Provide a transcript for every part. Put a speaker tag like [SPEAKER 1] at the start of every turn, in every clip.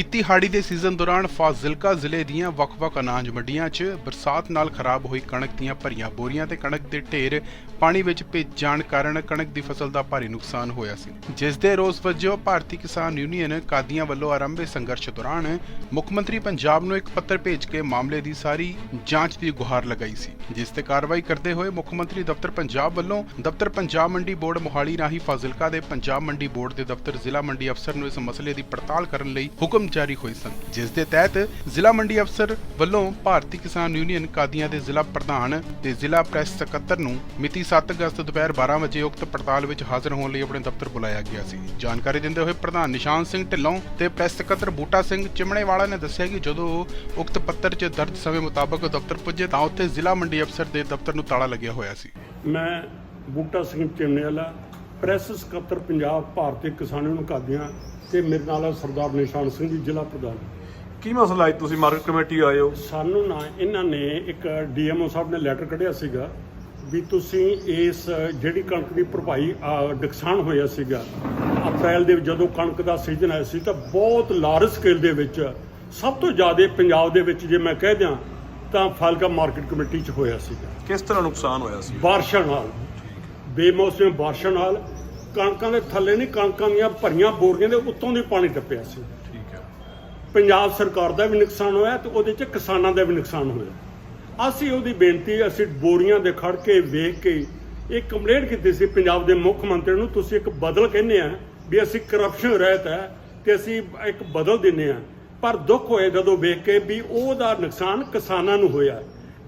[SPEAKER 1] ਬੀਤੀ ਹਾੜੀ ਦੇ ਸੀਜ਼ਨ ਦੌਰਾਨ ਫਾਜ਼ਿਲਕਾ ਜ਼ਿਲ੍ਹੇ ਦੀਆਂ ਵੱਖ-ਵੱਖ ਅਨਾਜ ਮੰਡੀਆਂ 'ਚ ਬਰਸਾਤ ਨਾਲ ਖਰਾਬ ਹੋਈ ਕਣਕ ਦੀਆਂ ਭਰੀਆਂ ਬੋਰੀਆਂ ਤੇ ਕਣਕ ਦੇ ਢੇਰ ਪਾਣੀ ਵਿੱਚ ਭਿੱਜ ਜਾਣ ਕਾਰਨ ਕਣਕ ਦੀ ਫਸਲ ਦਾ ਭਾਰੀ ਨੁਕਸਾਨ ਹੋਇਆ ਸੀ। ਜਿਸ ਦੇ ਰੋਸ ਵਜੋਂ ਭਾਰਤੀ ਕਿਸਾਨ ਯੂਨੀਅਨ ਕਾਦੀਆਂ ਵੱਲੋਂ ਆਰੰਭੇ ਸੰਘਰਸ਼ ਦੌਰਾਨ ਮੁੱਖ ਮੰਤਰੀ ਪੰਜਾਬ ਨੂੰ ਇੱਕ ਪੱਤਰ ਭੇਜ ਕੇ ਮਾਮਲੇ ਦੀ ਸਾਰੀ ਜਾਂਚ ਦੀ ਗੁਹਾਰ ਲਗਾਈ ਸੀ। ਜਿਸ ਤੇ ਕਾਰਵਾਈ ਕਰਦੇ ਹੋਏ ਮੁੱਖ ਮੰਤਰੀ ਦਫ਼ਤਰ ਪੰਜਾਬ ਵੱਲੋਂ ਦਫ਼ਤਰ ਪੰਜਾਬ ਮੰਡੀ ਬੋਰਡ ਮੋਹਾਲੀ ਰਾਹੀਂ ਫਾਜ਼ਿਲਕਾ ਦੇ ਪੰਜਾਬ ਮੰਡੀ ਬੋਰਡ ਦੇ ਦਫ਼ਤਰ ਜ਼ਿਲ੍ਹਾ ਮੰਡੀ ਅਫਸਰ ਨੂੰ ਇਸ ਮਸਲੇ ਦੀ ਪੜਤਾਲ ਕਰਨ ਲਈ ਹੁਕਮ ਜਾਰੀ ਹੋਏ ਸਨ। ਜਿਸ ਦੇ ਤਹਿਤ ਜ਼ਿਲ੍ਹਾ ਮੰਡੀ ਅਫਸਰ ਵੱਲੋਂ ਭਾਰਤੀ ਕਿਸਾਨ ਯੂਨੀਅਨ ਕਾਦੀਆਂ ਦੇ ਜ਼ਿਲ੍ਹਾ ਪ੍ਰਧਾਨ ਤੇ ਜ਼ਿਲ੍ਹਾ ਪ੍ਰੈਸ ਸਕੱਤਰ ਨੂੰ ਮਿਤੀ 7 ਅਗਸਤ ਦੁਪਹਿਰ 12 ਵਜੇ ਉਕਤ ਪੜਤਾਲ ਵਿੱਚ ਹਾਜ਼ਰ ਹੋਣ ਲਈ ਆਪਣੇ ਦਫ਼ਤਰ ਬੁਲਾਇਆ ਗਿਆ ਸੀ। ਜਾਣਕਾਰੀ ਦਿੰਦੇ ਹੋਏ ਪ੍ਰਧਾਨ ਨਿਸ਼ਾਨ ਸਿੰਘ ਢਿੱਲੋਂ ਤੇ ਪ੍ਰੈਸ ਸਕੱਤਰ ਬੂਟਾ ਸਿੰਘ ਚਿਮਣੇਵਾਲਾ ਨੇ ਦੱਸਿਆ ਕਿ ਜਦੋਂ ਉਹ ਉਕਤ ਪੱਤਰ 'ਚ ਦਰਜ ਸਮੇਂ ਮੁਤਾਬਕ ਦਫ਼ਤਰ ਪੁੱਜੇ ਤਾਂ ਉੱਥੇ ਜ਼ਿਲ੍ਹਾ ਮੰਡੀ ਅਫਸਰ ਦੇ ਦਫ਼ਤਰ ਨੂੰ ਤਾਲਾ ਲੱਗਿਆ ਹੋਇਆ ਸੀ।
[SPEAKER 2] ਮੈਂ ਬੂਟਾ ਸਿੰਘ ਚਿਮਨੇ ਵਾਲਾ ਪ੍ਰੈਸ ਸਕੱਤਰ ਪੰਜਾਬ ਭਾਰਤੀ ਕਿਸਾਨ ਯੂਨੀਅਨ ਕਾਦੀਆਂ ਤੇ ਮੇਰੇ ਨਾਲ ਹੈ ਸਰਦਾਰ ਨਿਸ਼ਾਨ ਸਿੰਘ ਜੀ ਜ਼ਿਲ੍ਹਾ ਪ੍ਰਧਾਨ।
[SPEAKER 3] ਕੀ ਮਸਲਾ ਹੈ? ਤੁਸੀਂ ਮਾਰਕੀਟ ਕਮੇਟੀ ਆਏ ਹੋ।
[SPEAKER 2] ਸਾਨੂੰ ਨਾ ਇਹਨਾਂ ਨੇ ਇੱਕ ਡੀਐਮਓ ਸਾਹਿਬ ਨੇ ਲੈਟਰ ਕੱਢਿਆ ਸੀਗਾ ਵੀ ਤੁਸੀਂ ਇਸ ਜਿਹੜੀ ਕਣਕ ਦੀ ਭਰਪਾਈ ਨੁਕਸਾਨ ਹੋਇਆ ਸੀਗਾ ਅਪ੍ਰੈਲ ਦੇ ਜਦੋਂ ਕਣਕ ਦਾ ਸੀਜ਼ਨ ਆਇਆ ਸੀ ਤਾਂ ਬਹੁਤ ਲਾਰਜ ਸਕੇਲ ਦੇ ਵਿੱਚ ਸਭ ਤੋਂ ਜ਼ਿਆਦਾ ਪੰਜਾਬ ਦੇ ਵਿੱਚ ਜੇ ਮੈਂ ਕਹਿ ਦਿਆਂ ਤਾਂ ਫਾਲਕਾ ਮਾਰਕੀਟ ਕਮੇਟੀ 'ਚ ਹੋਇਆ ਸੀਗਾ।
[SPEAKER 3] ਕਿਸ ਤਰ੍ਹਾਂ ਨੁਕਸਾਨ ਹੋਇਆ ਸੀ?
[SPEAKER 2] ਬਾਰਿਸ਼ਾਂ ਨਾਲ। ਬੇਮੌਸਮੀ ਬਾਰਿਸ਼ਾਂ ਨਾਲ ਕਣਕਾਂ ਦੇ ਥੱਲੇ ਨਹੀਂ ਕਣਕਾਂ ਦੀਆਂ ਭਰੀਆਂ ਬੋਰੀਆਂ ਦੇ ਉੱਤੋਂ ਦੀ ਪਾਣੀ ਟੱਪਿਆ ਸੀ।
[SPEAKER 3] ਠੀਕ ਹੈ।
[SPEAKER 2] ਪੰਜਾਬ ਸਰਕਾਰ ਦਾ ਵੀ ਨੁਕਸਾਨ ਹੋਇਆ ਤੇ ਉਹਦੇ 'ਚ ਕਿਸਾਨਾਂ ਦਾ ਵੀ ਨੁਕਸਾਨ ਹੋਇਆ। ਅਸੀਂ ਉਹਦੀ ਬੇਨਤੀ ਅਸੀਂ ਬੋਰੀਆਂ ਦੇ ਖੜ ਕੇ ਵੇਖ ਕੇ ਇਹ ਕੰਪਲੇਂਟ ਕੀਤੀ ਸੀ ਪੰਜਾਬ ਦੇ ਮੁੱਖ ਮੰਤਰੀ ਨੂੰ ਤੁਸੀਂ ਇੱਕ ਬਦਲ ਕਹਿੰਦੇ ਆ ਵੀ ਅਸੀਂ ਕਰਪਸ਼ਨ ਰਹਿਤ ਹੈ ਤੇ ਅਸੀਂ ਇੱਕ ਬਦਲ ਦਿੰਨੇ ਆ। ਪਰ ਦੁੱਖ ਹੋਏ ਜਦੋਂ ਵੇਖ ਕੇ ਵੀ ਉਹਦਾ ਨੁਕਸਾਨ ਕਿਸਾਨਾਂ ਨੂੰ ਹੋਇਆ।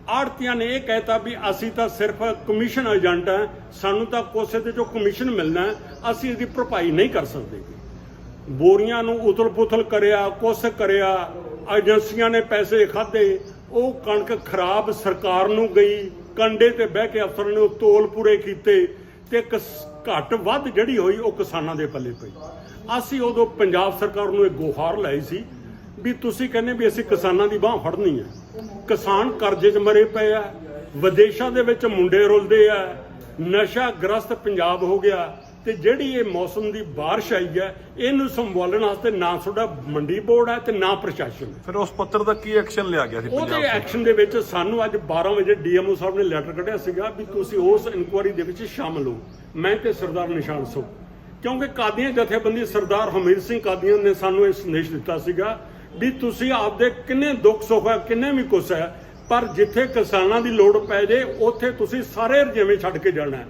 [SPEAKER 2] ਆੜਤੀਆਂ ਨੇ ਇਹ ਕਹਿਤਾ ਵੀ ਅਸੀਂ ਤਾਂ ਸਿਰਫ ਕਮਿਸ਼ਨ ਏਜੰਟ ਆ ਸਾਨੂੰ ਤਾਂ ਕੋਸੇ ਤੇ ਜੋ ਕਮਿਸ਼ਨ ਮਿਲਣਾ, ਅਸੀਂ ਇਹਦੀ ਭਰਪਾਈ ਨਹੀਂ ਕਰ ਸਕਦੇ। ਬੋਰੀਆਂ ਨੂੰ ਉਥਲ-ਪੁਥਲ ਕਰਿਆ, ਕੁਛ ਕਰਿਆ, ਏਜੰਸੀਆਂ ਨੇ ਪੈਸੇ ਖਾਦੇ ਉਹ ਕਣਕ ਖਰਾਬ ਸਰਕਾਰ ਨੂੰ ਗਈ, ਕੰਡੇ ਤੇ ਬਹਿ ਕੇ ਅਫਸਰ ਨੇ ਉਹ ਤੋਲ ਪੂਰੇ ਕੀਤੇ ਤੇ ਕਿਸ- ਘੱਟ ਵੱਧ ਜਿਹੜੀ ਹੋਈ ਉਹ ਕਿਸਾਨਾਂ ਦੇ ਪੱਲੇ ਪਈ। ਅਸੀਂ ਉਦੋਂ ਪੰਜਾਬ ਸਰਕਾਰ ਨੂੰ ਇਹ ਗੁਹਾਰ ਲਾਈ ਸੀ ਵੀ ਤੁਸੀਂ ਕਹਿੰਦੇ ਵੀ ਅਸੀਂ ਕਿਸਾਨਾਂ ਦੀ ਬਾਹ ਫੜਨੀ ਹੈ। ਕਿਸਾਨ ਕਰਜ਼ੇ 'ਚ ਮਰੇ ਪਏ ਆ ਵਿਦੇਸ਼ਾਂ ਦੇ ਵਿੱਚ ਮੁੰਡੇ ਰੁਲਦੇ ਆ ਨਸ਼ਾ ਗ੍ਰਸਤ ਪੰਜਾਬ ਹੋ ਗਿਆ ਤੇ ਜਿਹੜੀ ਇਹ ਮੌਸਮ ਦੀ ਬਾਰਿਸ਼ ਆਈ ਹੈ ਇਹਨੂੰ ਸੰਭਾਲਣ ਵਾਸਤੇ ਨਾ ਤੁਹਾਡਾ ਮੰਡੀ ਬੋਰਡ ਹੈ ਤੇ ਨਾ ਪ੍ਰਸ਼ਾਸਨ।
[SPEAKER 3] ਫਿਰ ਉਸ ਪੱਤਰ ਦਾ ਕੀ ਐਕਸ਼ਨ ਲਿਆ ਗਿਆ ਸੀ
[SPEAKER 2] ਉਹਦੇ ਐਕਸ਼ਨ ਦੇ ਵਿੱਚ ਸਾਨੂੰ ਅੱਜ 12 ਵਜੇ ਡੀਐਮਓ ਸਾਹਿਬ ਨੇ ਲੈਟਰ ਕੱਢਿਆ ਸੀਗਾ ਵੀ ਤੁਸੀਂ ਉਸ ਇਨਕੁਆਰੀ ਦੇ ਵਿੱਚ ਸ਼ਾਮਲ ਹੋ। ਮੈਂ ਤੇ ਸਰਦਾਰ ਨਿਸ਼ਾਨ ਸੋ ਕਿਉਂਕਿ ਕਾਦੀਆਂ ਜਥੇਬੰਦੀ ਸਰਦਾਰ ਹਮੀਰ ਸਿੰਘ ਕਾਦੀਆਂ ਨੇ ਸਾਨੂੰ ਇਹ ਸੰਦੇਸ਼ ਦਿੱਤਾ ਸੀਗਾ ਵੀ ਤੁਸੀਂ ਆਪਦੇ ਕਿੰਨੇ ਦੁੱਖ ਸੁੱਖ ਹੈ, ਕਿੰਨੇ ਵੀ ਕੁਛ ਹੈ, ਪਰ ਜਿੱਥੇ ਕਿਸਾਨਾਂ ਦੀ ਲੋੜ ਪੈ ਜੇ, ਉੱਥੇ ਤੁਸੀਂ ਸਾਰੇ ਰਜੇਵੇਂ ਛੱਡ ਕੇ ਜਾਣਾ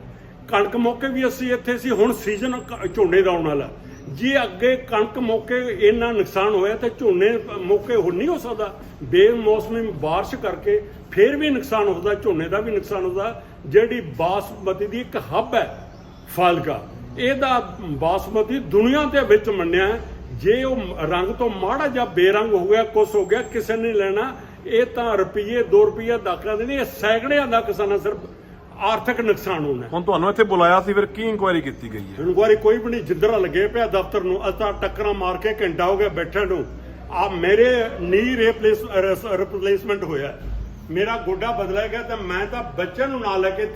[SPEAKER 2] ਕਣਕ ਮੌਕੇ ਵੀ ਅਸੀਂ ਇੱਥੇ ਸੀ, ਹੁਣ ਸੀਜ਼ਨ ਝੋਨੇ ਦਾ ਆਉਣ ਵਾਲਾ। ਜੇ ਅੱਗੇ ਕਣਕ ਮੌਕੇ ਇੰਨਾ ਨੁਕਸਾਨ ਹੋਇਆ ਤਾਂ ਝੋਨੇ ਮੌਕੇ ਹੁਣ ਨਹੀਂ ਹੋ ਸਕਦਾ। ਬੇਮੌਸਮੀ ਬਾਰਿਸ਼ ਕਰਕੇ ਫੇਰ ਵੀ ਨੁਕਸਾਨ ਹੁੰਦਾ, ਝੋਨੇ ਦਾ ਵੀ ਨੁਕਸਾਨ ਹੁੰਦਾ। ਜਿਹੜੀ ਬਾਸਮਤੀ ਦੀ ਇੱਕ ਹੱਬ ਹੈ, ਫਾਲਕਾ, ਇਹਦਾ ਬਾਸਮਤੀ ਦੁਨੀਆ ਦੇ ਵਿੱਚ ਮੰਨਿਆ ਹੈ। ਜੇ ਉਹ ਰੰਗ ਤੋਂ ਮਾੜਾ ਜਾਂ ਬੇਰੰਗ ਹੋ ਗਿਆ ਕੁਛ ਹੋ ਗਿਆ ਕਿਸੇ ਨੇ ਲੈਣਾ ਇਹ ਤਾਂ ਰੁਪਏ 2 ਰੁਪਏ ਦਾਖਲਾ ਦੇ ਨਹੀਂ ਇਹ ਸੈਂਕੜਿਆਂ ਦਾ ਕਿਸਾਨਾਂ ਸਿਰਫ ਆਰਥਿਕ ਨੁਕਸਾਨ ਹੋਣਾ।
[SPEAKER 3] ਹੁਣ ਤੁਹਾਨੂੰ ਇੱਥੇ ਬੁਲਾਇਆ ਸੀ ਫਿਰ ਕੀ ਇਨਕੁਆਇਰੀ ਕੀਤੀ ਗਈ ਹੈ?
[SPEAKER 2] ਇਨਕੁਆਰੀ ਕੋਈ ਵੀ ਨਹੀਂ ਜਿੱਧਰ ਲੱਗੇ ਪਿਆ ਦਫ਼ਤਰ ਨੂੰ ਅਸਾਂ ਟੱਕਰਾਂ ਮਾਰ ਕੇ ਘੰਟਾ ਹੋ ਗਿਆ ਬੈਠਣ ਨੂੰ। ਆ ਮੇਰੇ ਨੀ ਰਿਪਲੇਸ ਰਿਪਲੇਸਮੈਂਟ ਹੋਇਆ। ਮੇਰਾ ਗੋਡਾ ਬਦਲਿਆ ਗਿਆ ਤੇ ਮੈਂ ਤਾਂ ਬੱਚਿਆਂ ਨੂੰ ਨਾਲ ਲੈ ਕੇ